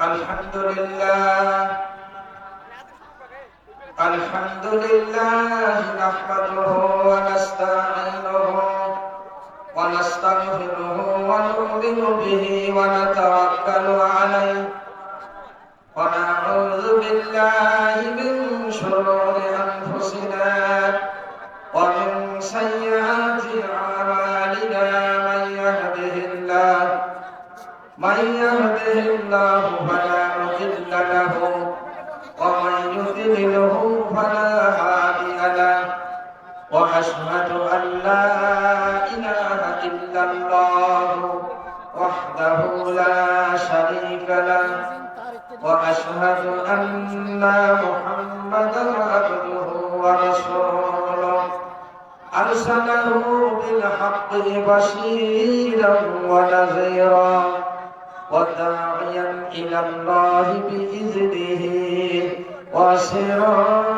الحمد لله الحمد لله نحمده ونستعينه ونستغفره ونؤمن به ونتوكل عليه ونعوذ بالله من شرور أنفسنا ومن سيئات أعمالنا من يهده الله من يهده الله وحده لا شريك له واشهد ان محمدا عبده ورسوله ارسله بالحق بشيرا ونذيرا وداعيا إلى الله بإذنه وسراجا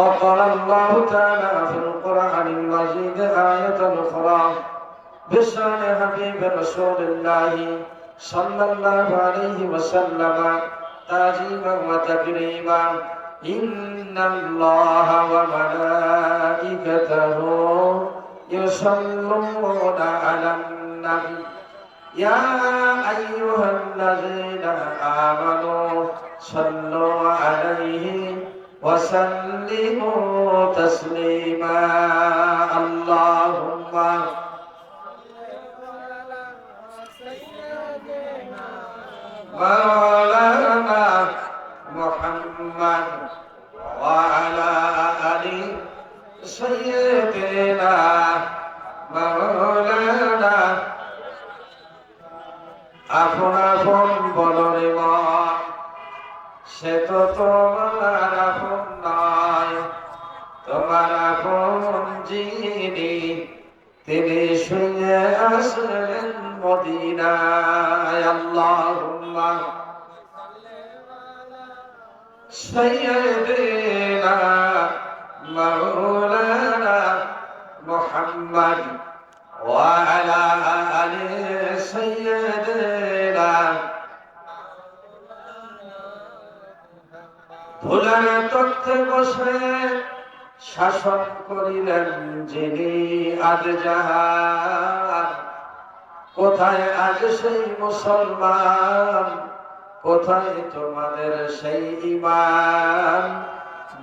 وقال الله تعالى في القرآن المجيد آية أخرى بشأن حبيب رسول الله صلى الله عليه وسلم تعظيما وتكريما إن الله وملائكته يصلون على النبي يا أيها الذين آمنوا صلوا عليه وسلموا تسليما اللهم مولانا محمد وعلى آل سيدنا مولانا আপন আপন বলরে মা সে তো তোমার যিনি তিনি শুনে আসলেন মদিনায়, আল্লাহুম্মা সাইয়্যিদিনা মাওলানা মুহাম্মদ ওয়া আলা আলি সাইয়্যিদিনা ভুলার তথ্যে বসে শাসন করিলেন যিনি আজ যাহার। কোথায় আজ সেই মুসলমান? কোথায় তোমাদের সেই ইমান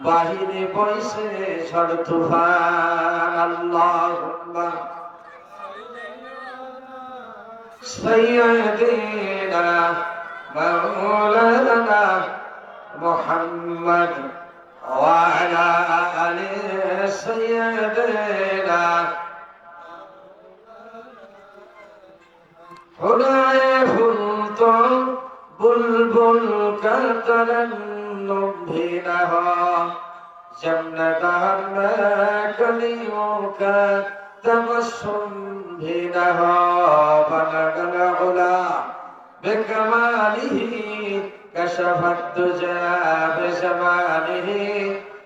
বাহিরে বইছে ঝড় তুফান। আল্লাহ সৈয়দিনা, মাওলানা وعلى آل سيدنا حناي فلت بلبل كترنم بينها جنة ما كلمك تبسم بينها بلغ العلا بكماله كشف الدجى بزمانه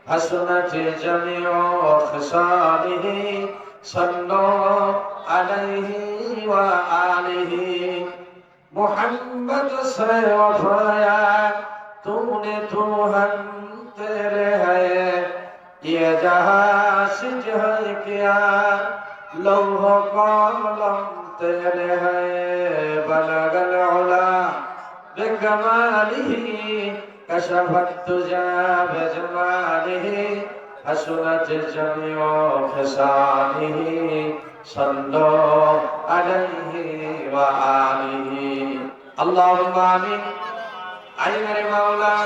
حسنت جميع خصاله صلوا عليه وآله محمد سے وفایا تم نے تو ہم تیرے ہے یہ جہاں سجہ کیا لوہ قلم تیرے ہے جماله كشف الدجى بجماله حسنت الجميع خصاله صلوا عليه وآله اللهم آمين عين مولا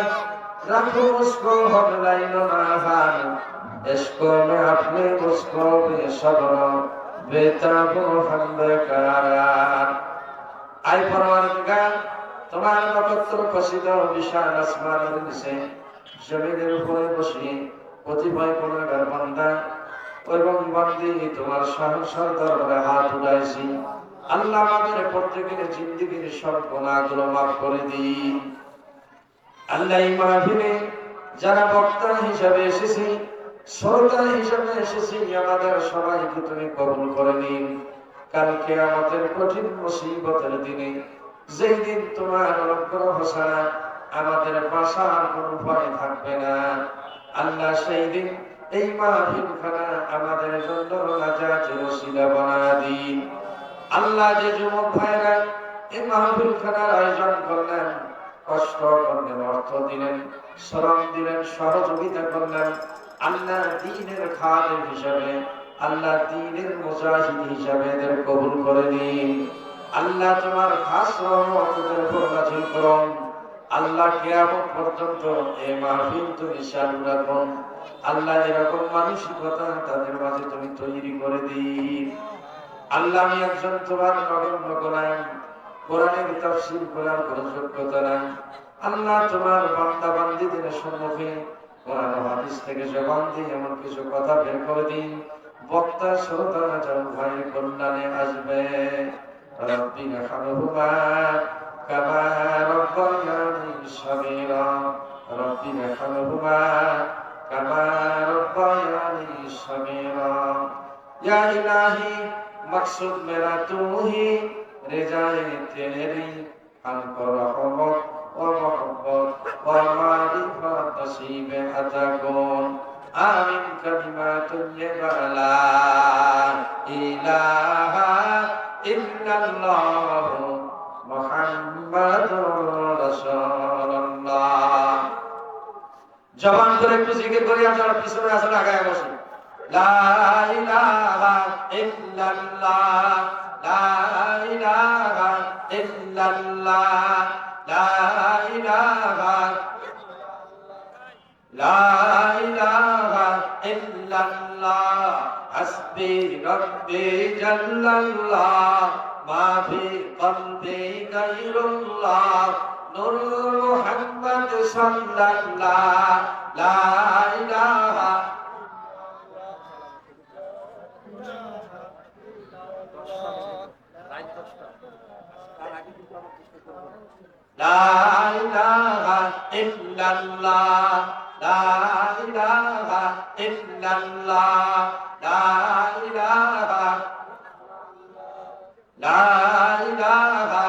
رکھو اس کو ہم لائن ناہان اس کو میں اپنے اس کو بے صبر بے تابو ہم بے قرار آئی پروانگا তোমার নক্ষত্র খসিত বিশাল আসমানের নিচে, জমিনের উপরে বসে কতিপয় গুণাগার বান্দা এবং বান্দি তোমার সহসর দরবারে হাত উঠাইছি। আল্লাহ আমাদের প্রত্যেকের জিন্দিগির সব গুণাগুলো মাফ করে দিন। আল্লাহ এই মাহফিলে যারা বক্তা হিসাবে এসেছি, শ্রোতা হিসাবে এসেছি, আমাদের সবাইকে তুমি কবুল করে নিন। কালকে আমাদের কঠিন মুসিবতের দিনে যেই দিন তোমার অনুগ্রহ ছাড়া আমাদের বাসার কোনো উপায় থাকবে না। আল্লাহ সেই দিন এই মাহফিল খানা আমাদের জন্য নাজাতের ওসিলা বানা দিন। আল্লাহ যে যুবক ভাইরা এই মাহফিল খানার আয়োজন করলেন, কষ্ট করলেন, অর্থ দিলেন, শ্রম দিলেন, সহযোগিতা করলেন, আল্লাহ দিনের খাদের হিসাবে, আল্লাহ দিনের মুজাহিদ হিসাবে এদের কবুল করে নিন। আল্লাহ তোমার খাস রহমতের উপর নাজিল করুন। আল্লাহ কিয়ামত পর্যন্ত এই মাহফিল তুমি চালু রাখুন। আল্লাহ এরকম মানসিকতা, তাদের মাঝে তুমি তৈরি করে দিন। আল্লাহ আমি একজন তোমার নগণ্য গোলাম। কোরআনের তাফসীর করার কোনো যোগ্যতা নাই। আল্লাহ তোমার বান্দা বান্দীদের সম্মুখে কোরআন হাদিস থেকে জবান দিয়ে এমন কিছু কথা বের করে দিন। বক্তা শ্রোতারা যেন ভাইয়ের কল্যাণে আসবে পিছনে আসেন আগায় বসুন লা ইলাহা ইল্লাল্লাহ, লা ইলাহা ইল্লাল্লাহ, লা ইলাহা লা ইলাহা লা লা ইলাহা ইল্লাল্লাহ, লা ইলাহা ইল্লাল্লাহ, লা ইলাহা লা ইলাহা।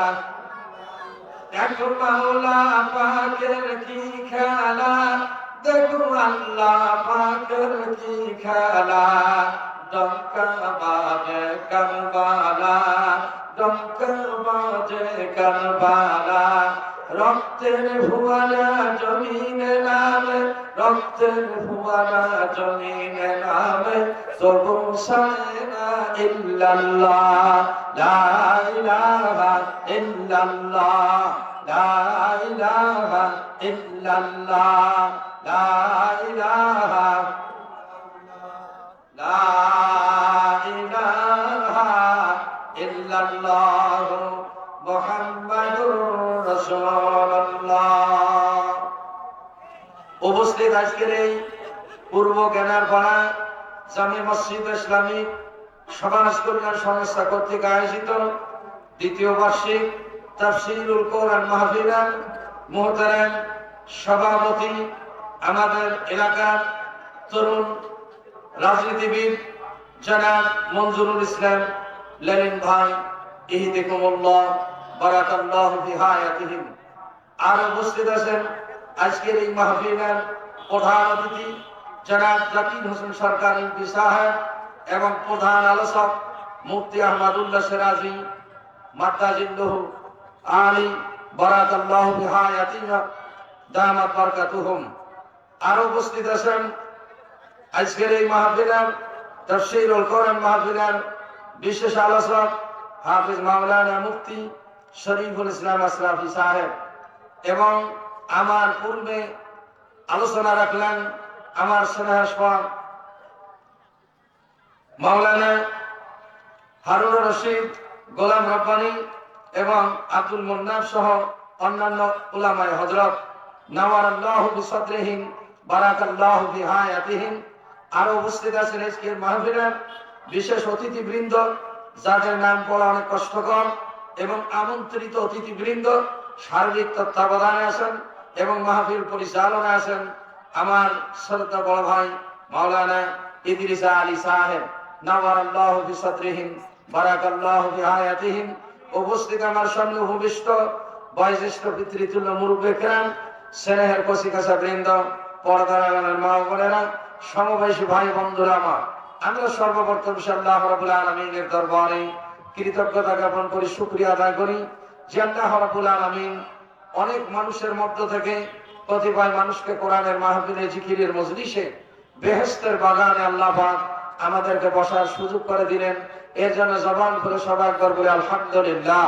দেখো মাওলা পাকের কি খেলা, দেখো আল্লাহ পাকের কি খেলা। ডঙ্কা বাজে কারবালা ডঙ্কা বাজে কারবালা। রক্তের ফুয়ালা জমিনে নামে, রক্তের ফুয়ালা জমিনে নামে তবু সায়না ইল্লাল্লাহ, লা ইলাহা ইল্লাল্লাহ, লা ইলাহা ইল্লাল্লাহ, লা ইলাহা ইল্লাল্লাহ মুহাম্মাদুর রাসূলুল্লাহ উপস্থিত আজকের এই পূর্ব জ্ঞানার পাড়া জামি মসজিদ ইসলামিক সমাজ কল্যাণ সংস্থা কর্তৃক আয়োজিত দ্বিতীয় বার্ষিক তাফসিরুল কোরআন মাহফিলার মোহতারাম সভাপতি আমাদের এলাকার তরুণ রাজনীতিবিদ জনাব মঞ্জুরুল ইসলাম লেনিন ভাই, ইহিদিকুমুল্লাহ, বারাকাল্লাহু ফি হায়াতিহিম আর উপস্থিত আছেন আজকের এই মাহফিলের প্রধান অতিথি জনাব জাকির হোসেন সরকার সাহেব এবং প্রধান আলোচক মুফতি আহমদুল্লাহ সিরাজি মাদ্দাজিল্লাহ আলী, বারাকাল্লাহু ফি হায়াতিহিম দামাত বারাকাতুহুম। আর উপস্থিত আছেন আজকের এই মাহফিলের তফসিরুল কোরআন মাহফিলের বিশেষ আলোচক হাফিজ মাওলানা মুফতি শরীফুল ইসলাম আশরাফি সাহেব এবং আমার পূর্বে আলোচনা রাখলেন আমার স্নেহাস্পদ মাওলানা হারুন রশিদ, গোলাম রব্বানি এবং আব্দুল মুন্নাফ সহ অন্যান্য উলামায় হজরত নাওয়ার আল্লাহ বিহায়াতিহীন আরও উপস্থিত আছেন আজকের মাহফিলের বিশেষ অতিথিবৃন্দ, যাদের নাম বলা অনেক কষ্টকর এবং আমন্ত্রিত অতিথিবৃন্দ, শারীরিক তত্ত্বাবধানে আছেন। এবং মাহফিল পরিচালনা আছেন আমার শ্রদ্ধা বড় ভাই মাওলানা ইদরিসা আলী সাহেব। নাওয়ার আল্লাহ বিসদ্রিহীন বারাক আল্লাহ বিহায়াতিহীন উপস্থিত আমার সামনে উপবিষ্ট বয়োজ্যেষ্ঠ পিতৃতুল্য মুরুব্বে কেরাম, স্নেহের কচিকাছা বৃন্দ, পর্দার আগানের মা বোনেরা, সমবয়সী ভাই বন্ধুরা আমার। আমরা সর্বপ্রথম সাল্লাহ রাবুল আলমিনের দরবারে কৃতজ্ঞতা জ্ঞাপন করি, শুক্রিয়া আদায় করি। যে আল্লাহ রাবুল আলমিন অনেক মানুষের মধ্য থেকে কতিপয় মানুষকে কোরআনের মাহফিলে, জিকিরের মজলিসে বেহেস্তের বাগানে আল্লাহ আমাদেরকে বসার সুযোগ করে দিলেন। এর জন্য জবান করে সবাই করব আলহামদুলিল্লাহ।